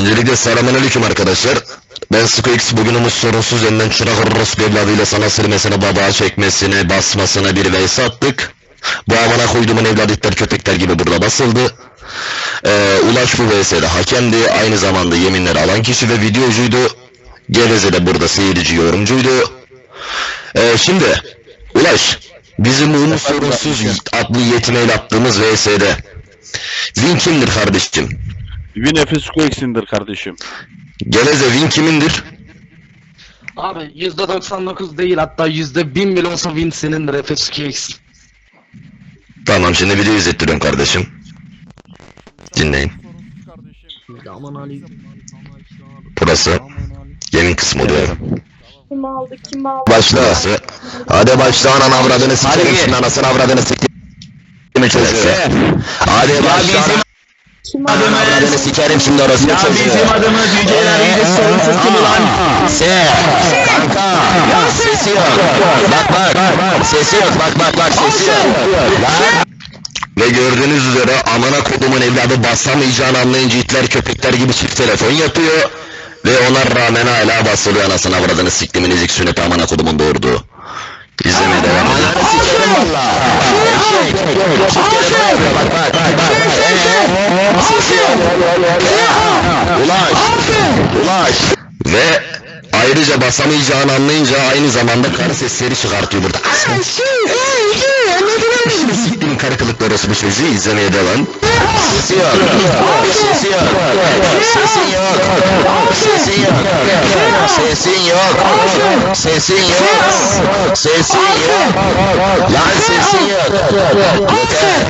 Öncelikle selamünaleyküm arkadaşlar. Ben Squeaks bugünümüz sorunsuz elinden çırak orospu evladıyla sana sürmesine babağa çekmesine basmasına bir vs attık. Bu amına koyduğumun evladıklar köpekler gibi burada basıldı. Ee, Ulaş bu vs'de hakemdi. Aynı zamanda yeminleri alan kişi ve videocuydu. Geveze de burada seyirci yorumcuydu. Ee, şimdi Ulaş bizim umut sorunsuz adlı yetimeyle attığımız vs'de Win kimdir kardeşim? Win Efes Quakes'indir kardeşim. Geleze win kimindir? Abi %99 değil hatta %1000 bile olsa win senindir Efes Kings. Tamam şimdi video izlettiriyorum kardeşim. Dinleyin. Aman Ali. Burası yemin kısmı oluyor. Kim aldı kim aldı? Başla. Hadi başla anan avradını şimdi anasını avradını sikerim çocuğu. Hadi başla. Kim Anan aldı? avradını sikerim şimdi orası Ya bizim adımız yüceler yüce sorunsuz kim ulan? Se. Kanka. Sesi yok. Bak bak. Sesi yok. Bak bak bak sesi yok. Lan. Ve gördüğünüz üzere amına kodumun evladı basamayacağını anlayınca itler köpekler gibi çift telefon yapıyor. Ve ona rağmen hala basılıyor anasını avradını siktimin ezik sünnet amına kodumun doğurduğu. İzlemeye devam edin. Ananı sikerim valla. Eşek. Çift telefon yapıyor bak bak bak bak. Eee. Sesi yok. Ulaş. Ulaş. Ve ayrıca basamayacağını anlayınca aynı zamanda karı sesleri çıkartıyor burada. Şey, şey, anladın mı? Siktirin karı kılıklı orospu çocuğu izlemeye devam. Sesi yok. Sesi yok. Sesin yok. Sesin yok. Sesin yok. Sesin yok. Sesin yok. Lan sesin yok. Yeter.